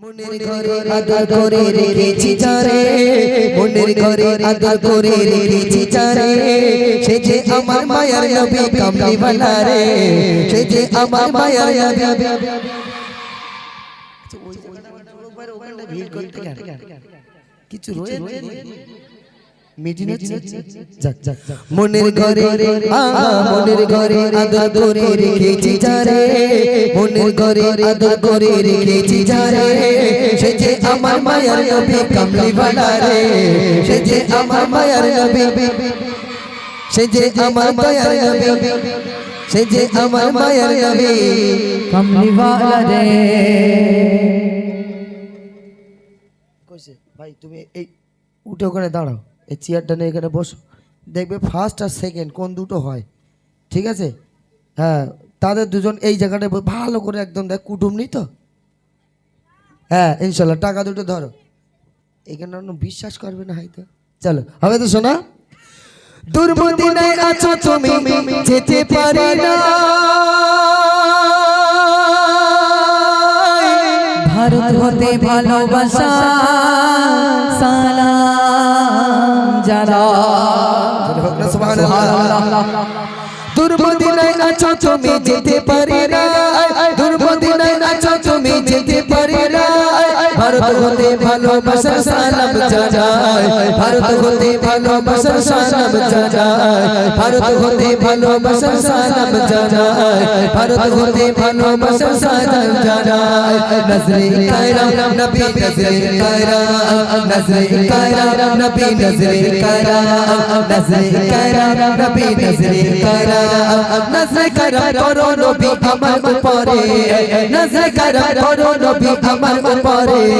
মনের ঘরে আদর করে রেখেছি যারে মনের ঘরে আদর করে রেখেছি যারে সে যে আমার মায়ার নবী কামলি বালা রে সে যে আমার মায়ার নবী। কিছু রয়েছে মনের ঘরে আ মনের ঘরে আদর করে রেখেছি যারে। মনের ঘরে আদর করে রেখেছি যারে। সে যে আমার মায়ার নবী কামলি বালা রে সে যে আমার মায়ার নবী। সে যে আমার মায়ার নবী। সে যে আমার মায়ার নবী। কমলি वाला রে কইছে ভাই তুমি এই উঠে ওখানে দাঁড়াও। এই চেয়ারটা নিয়ে এখানে বসো। দেখবে ফার্স্ট আর সেকেন্ড কোন দুটো হয়। ঠিক আছে? হ্যাঁ তাদের দুজন এই জায়গাটায় ভালো করে একদম দেখ কুটুম নি তো? হ্যাঁ ইনশাল্লাহ, টাকা দুটো ধরো। এখানে বিশ্বাস করবে না হয়তো। চলো, হবে তো শোনা দুর্বদিনায় আছো তুমি, যেতে পারি না। ভারত হতে ভালোবাসা। সালাম। যারা দুর্বদিনায় আছো তুমি যেতে পারি না। দুর্বদিনায় ভারত হতে ভালোবাসার সালাম জানাই ভারত হতে ভালোবাসার সালাম জানাই ভারত হতে ভালোবাসার সালাম জানাই ভারত হতে ভালোবাসার সালাম জানাই নজরে কায়রা নবী, নজরে কায়রা নজরে কায়রা নবী, নজরে কায়রা নজরে কায়রা নবী, নজরে কায়রা নজরে কায়রা করো নবী আমার উপরে। নজরে কায়রা করো নবী আমার উপরে।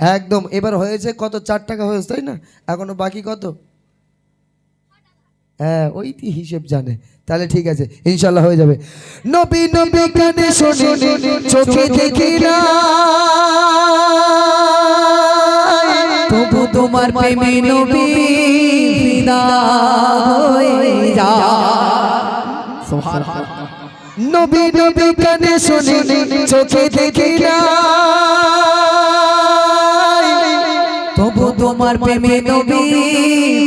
একদম। এবার হয়েছে কত? চার টাকা হয়েছে তাই না? এখনও বাকি কত? হ্যাঁ ওই হিসেব জানে। তাহলে ঠিক আছে ইনশাল্লাহ হয়ে যাবে। নবী নবী কানে শুনি চোখে দেখি না। তবু তোমার প্রেমে নবী ফিদা হয়ে যা নবী নবী কানে শুনি চোখে দেখি না। তোমার প্রেমে নবী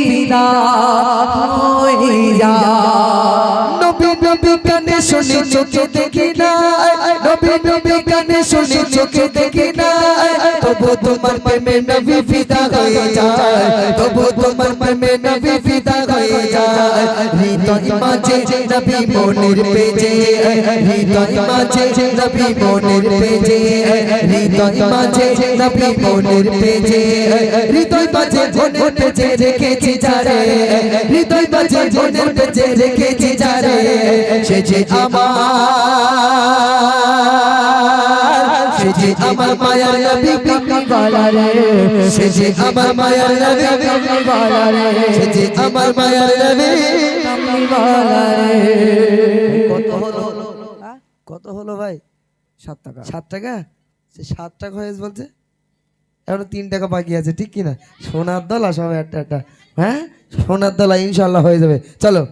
ফিদা হয়ে যা নবী নবী কানে শুনি চোখে দেখি না নবী নবী কানে শুনি চোখে দেখি না তবু তোমার প্রেমে নবী ফিদা হয়ে যায়। তবু তোমার প্রেমে নবী ফিদা হয়ে যায়। হৃদয় মাঝে নবী মনের পেজে, হৃদয় মাঝে নবী মনের পেজে, হৃদয় মাঝে নবী মনের পেজে, হৃদয় মাঝে মনের পেজে রেখেছি যারে, হৃদয় মাঝে মনের পেজে রেখেছি যারে, সে যে আমার, সে যে আমার মায়ার নবী সে যে আমার রে। কত হলো? কত হলো ভাই? সাত টাকা। সাত টাকা? সে সাত টাকা হয়েছে বলছে? এখনও তিন টাকা বাকি আছে ঠিক কি না সোনার দলা সবাই একটা একটা। হ্যাঁ? সোনার দলা ইনশাল্লাহ হয়ে যাবে। চলো।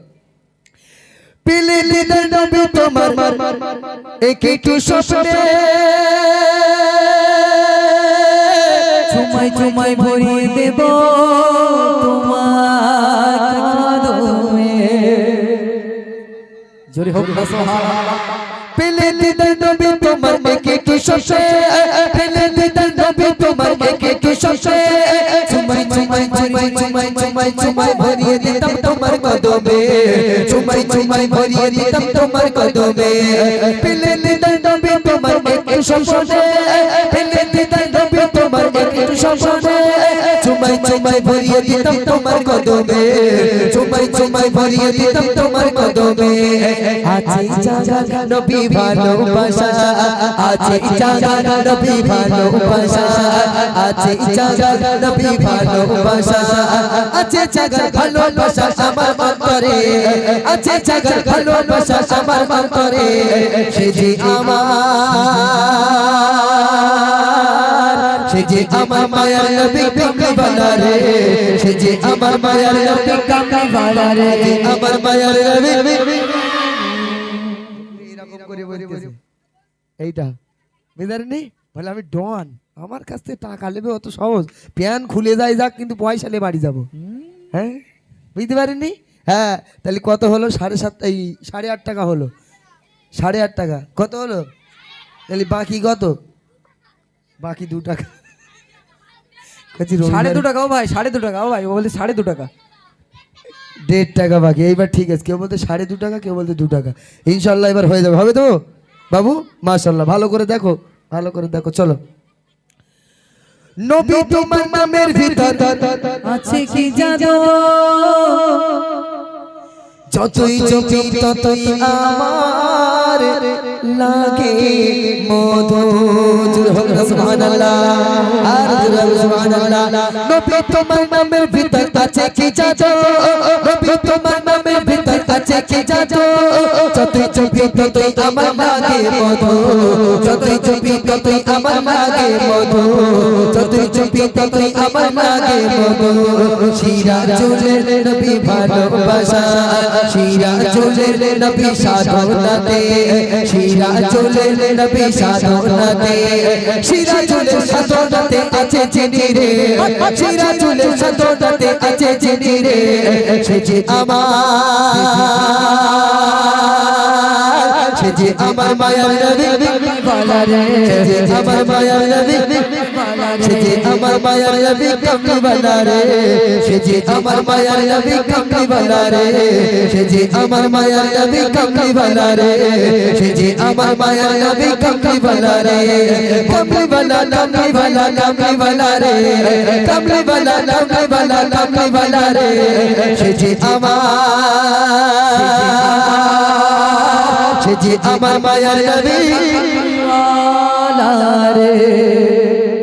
পিলে লিদার নবী তোমার এক একটু স্বপ্নে। চুমাই চুমাই ভরিয়ে দেব। জোরে হোক। না সুবহানাল্লাহ পেলে দিদার নবী তোমার একে কি শশে? পেলে দিদার নবী তোমার একে কি শশে? চুমাই চুমাই চুমাই চুমাই চুমাই চুমাই ভরিয়ে দিতাম তোমার কদমে। চুমাই চুমাই ভরিয়ে দিতাম তোমার কদমে। পেলে দিদার নবী তোমার একে শশে। পেলে দিদার নবী তোমার একে শশে? চুমাই চুমাই ভরিয়ে দিতাম তোমার কদমে। তোমার কদমে। আছে জাগা নবী ভালোবাসা। আছে জাগা নবী ভালোবাসা। আছে জাগা নবী ভালোবাসা। আছে জাগার ভালোবাসা আমার অন্তরে। আছে জাগার ভালোবাসা আমার অন্তরে। সে যে আমার। সে যে আমার মায়ার নবী কামলিওয়ালা রে সে যে আমার মায়ার নবী কামলিওয়ালা রে আমার মায়ার নবী এরকম করে বলতেছে এইটা বুঝলেন বলে আমি ডন আমার কাছ থেকে টাকা নেবে অত সহজ। প্যান খুলে যায় যাক কিন্তু পয়সা নিয়ে বাড়ি যাব। হ্যাঁ? বুঝতে পারেননি? হ্যাঁ তাহলে কত হলো? সাড়ে সাত এই সাড়ে আট টাকা হলো। সাড়ে আট টাকা। কত হলো? তাহলে বাকি কত? বাকি দু টাকা। সাড়ে দু টাকা ও ভাই সাড়ে দু টাকা ও ভাই ও বলতে সাড়ে দু টাকা। দেড় টাকা বাকি এইবার ঠিক আছে কেউ বলতে সাড়ে দু টাকা কেউ বলতে দু টাকা। ইনশাল্লাহ এবার হয়ে যাবে হবে তো? বাবু মাশাল্লাহ ভালো করে দেখো ভালো করে দেখো চলো। নবী তোমার নামের ভিতর। আছে কি জানো? যতই চোখে ততই আমার। লাগে মধু জুর হোক না সুবহানাল্লাহ। আর জুর সুবহানাল্লাহ। নবী তোমার নামের ভিতর আছে কি জাদু? নবী তোমার নামের ভিতর আছে কি জাদু? যতই চোখে ততই আমার লাগে মধু, যতই চোখে ততই আমার লাগে মধু, যতই চোখে ততই আমার লাগে মধু। শিরা চুলের নবী ভালোবাসা, শিরা চুলের নবী সাধনাতে, শিরা চুলের নবী সাধনাতে, শিরা চুলের সাধনাতে আছে চিনি রে, শিরা চুলের সাধনাতে আছে চিনি রে, সে যে আমার। Ah. সে যে আমার মায়ার নবী কামলিওয়ালা রে। সে যে আমার মায়ার নবী সে যে আমার মায়ার নবী কামলিওয়ালা রে। সে যে আমার মায়ার নবী কামলিওয়ালা রে। সে যে আমার মায়ার নবী কামলিওয়ালা রে। সে যে আমার মায়ার নবী কামলিওয়ালা রে। কামলিওয়ালা কামলিওয়ালা কামলিওয়ালা রে। কামলিওয়ালা কামলিওয়ালা কামলিওয়ালা রে। সে যে আমার সে যে আমার মায়ার নবী। রে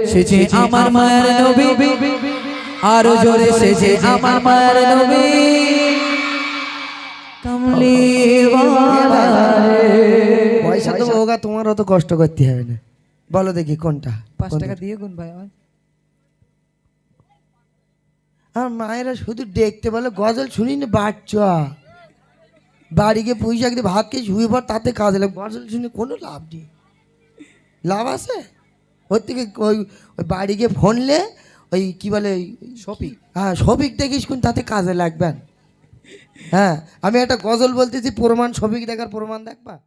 সে যে আমার মায়ের নবী। আরও জোরে সে যে আমার মায়ের নবী। পয়সা তো হোগা তোমার অত কষ্ট করতে হবে না। বলো দেখি কোনটা পাঁচ টাকা দিয়ে গুন ভাই আমার আর মায়েরা শুধু দেখতে বলে গজল শুনি না বাচ্চা। বাড়ি গিয়ে পয়সা দিয়ে ভাত খেয়ে শুয়ে পর তাতে খাওয়া লাগে গজল শুনে কোনো লাভ নেই। লাভ আছে? ওর থেকে ওই ওই বাড়ি গিয়ে ফোনলে ওই কি বলে শফিক। হ্যাঁ শফিক দেখিস কোন তাতে কাজে লাগবেন হ্যাঁ আমি একটা গজল বলতেছি প্রমাণ শফিক দেখার প্রমাণ দেখবা?